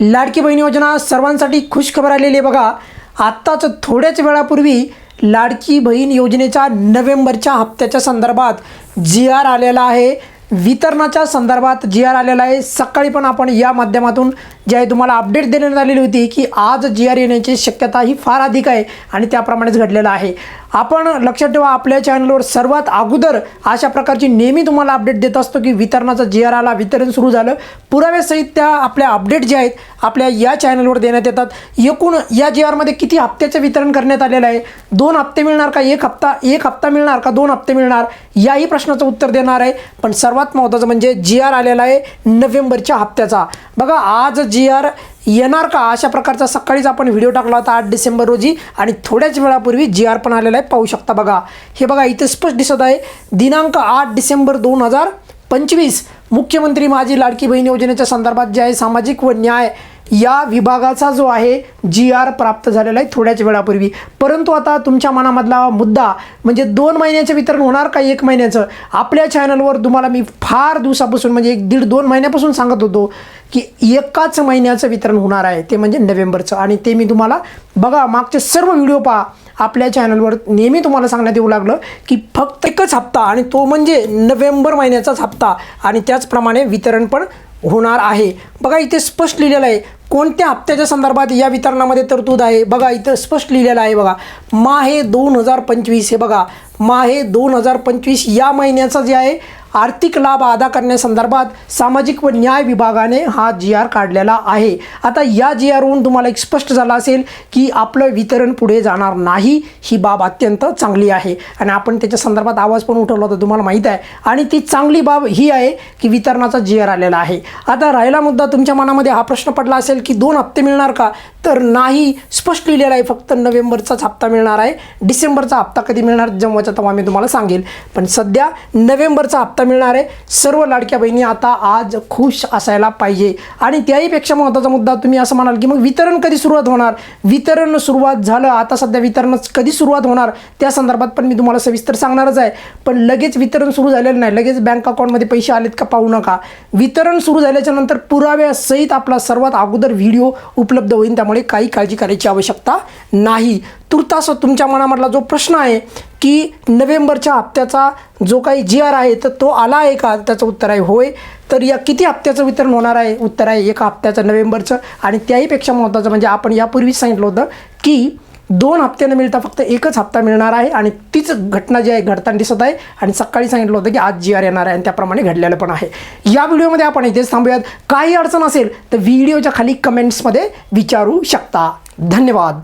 लाडकी बहीण योजना सर्वांसाठी खुश खबर आलेली आहे. बघा आत्ताच थोड्याच वेळापूर्वी लाडकी बहीण योजनेच्या नोव्हेंबरच्या हप्त्याच्या संदर्भात जी आर आलेला आहे. वितरणाच्या संदर्भात जी आर आलेला आहे. सकाळी पण आपण या माध्यमातून जे आहे तुम्हाला अपडेट देण्यात आलेली होती की आज जी आर येण्याची शक्यता ही फार अधिक आहे आणि त्याप्रमाणेच घडलेलं आहे. आपण लक्षात ठेवा आपल्या चॅनलवर सर्वात अगोदर अशा प्रकारची नेहमी तुम्हाला अपडेट देत असतो की वितरणाचा जी आर आला वितरण सुरू झालं. पुराव्यासहित त्या आपल्या अपडेट जे आहेत आपल्या या चॅनलवर देण्यात येतात. एकूण या जी आरमध्ये किती हप्त्याचं वितरण करण्यात आलेलं आहे? दोन हप्ते मिळणार का? एक हप्ता एक हप्ता मिळणार का? दोन हप्ते मिळणार? याही प्रश्नाचं उत्तर देणार आहे. पण सर्वात महत्त्वाचं म्हणजे जी आर आलेला आहे नोव्हेंबरच्या हप्त्याचा. बघा आज जी आर येणार का? अशा प्रकारचा सकाळीच आपण व्हिडिओ टाकला होता आठ डिसेंबर रोजी आणि थोड्याच वेळापूर्वी जी आर पण आलेला आहे पाहू शकता बघा. हे बघा इथे स्पष्ट दिसत आहे दिनांक आठ डिसेंबर दोन हजार पंचवीस मुख्यमंत्री माझी लाडकी बहीण योजनेच्या संदर्भात जे आहे सामाजिक व न्याय या विभागाचा जो आहे जी आर प्राप्त झालेला आहे थोड्याच वेळापूर्वी. परंतु आता तुमच्या मनामधला मुद्दा म्हणजे दोन महिन्याचं वितरण होणार का एक महिन्याचं? आपल्या चॅनलवर तुम्हाला मी फार दिवसापासून म्हणजे एक दीड दोन महिन्यापासून सांगत होतो की एकाच महिन्याचं वितरण होणार आहे ते म्हणजे नोव्हेंबरचं. आणि ते मी तुम्हाला बघा मागचे सर्व व्हिडिओ पहा. आपल्या चॅनलवर नेहमी तुम्हाला सांगण्यात येऊ लागलं की फक्त एकच हप्ता आणि तो म्हणजे नोव्हेंबर महिन्याचाच हप्ता. आणि त्याचप्रमाणे वितरण पण होणार आहे. बघा इथे स्पष्ट लिहिलेलं आहे. कोणत्या हप्त्याच्या संदर्भात या वितरणामध्ये तरतूद आहे? बघा इथं स्पष्ट लिहिलेलं आहे बघा. माहे दोन हजार पंचवीस हे बघा. माहे दोन हजार पंचवीस या महिन्याचा जे आहे आर्थिक लाभ अदा करण्यासंदर्भात सामाजिक व न्याय विभागाने हा जी आर काढलेला आहे. आता या जी आरवरून तुम्हाला एक स्पष्ट झालं असेल की आपलं वितरण पुढे जाणार नाही ही बाब अत्यंत चांगली आहे. आणि आपण त्याच्या संदर्भात आवाज पण उठवला होता तुम्हाला माहीत आहे. आणि ती चांगली बाब ही आहे की वितरणाचा जी आर आलेला आहे. आता राहिला मुद्दा तुमच्या मनामध्ये हा प्रश्न पडला असेल की दोन हप्ते मिळणार का? तर नाही स्पष्ट लिहिलेला आहे फक्त नोव्हेंबरचाच हप्ता मिळणार आहे. डिसेंबरचा हप्ता कधी मिळणार जेव्हाचा तेव्हा मी तुम्हाला सांगेल. पण सध्या नोव्हेंबरचा हप्ता मिळणार आहे. सर्व लाडक्या बहिणी आता आज खुश असायला पाहिजे. आणि त्याहीपेक्षा महत्त्वाचा मुद्दा तुम्ही असं म्हणाल की मग वितरण कधी सुरुवात होणार? वितरण सुरुवात झालं आता सध्या वितरण कधी सुरुवात होणार? त्या संदर्भात पण मी तुम्हाला सविस्तर सांगणारच आहे. पण लगेच वितरण सुरू झालेलं नाही. लगेच बँक अकाउंटमध्ये पैसे आलेत का पाहू नका. वितरण सुरू झाल्याच्यानंतर पुराव्यासहित आपला सर्वात अगोदर व्हिडिओ उपलब्ध होईल. त्यामुळे काही काळजी करायची आवश्यकता नाही. तुर्तास तुमच्या मनामधला जो प्रश्न आहे की नोव्हेंबरच्या हप्त्याचा जो काही जी आर आहे तर तो आला आहे का? त्याचं उत्तर आहे होय. तर या किती हप्त्याचं वितरण होणार आहे? उत्तर आहे एका हप्त्याचं नोव्हेंबरचं. आणि त्याहीपेक्षा महत्त्वाचं म्हणजे आपण यापूर्वीच सांगितलं होतं की दोन हप्त्यानं मिळता फक्त एकच हप्ता मिळणार आहे आणि तीच घटना जी आहे घडताना दिसत आहे. आणि सकाळी सांगितलं होतं की आज जी आर येणार आहे आणि त्याप्रमाणे घडलेलं पण आहे. या व्हिडिओमध्ये आपण इथेच थांबूयात. काही अडचण असेल तर व्हिडिओच्या खाली कमेंट्समध्ये विचारू शकता. धन्यवाद.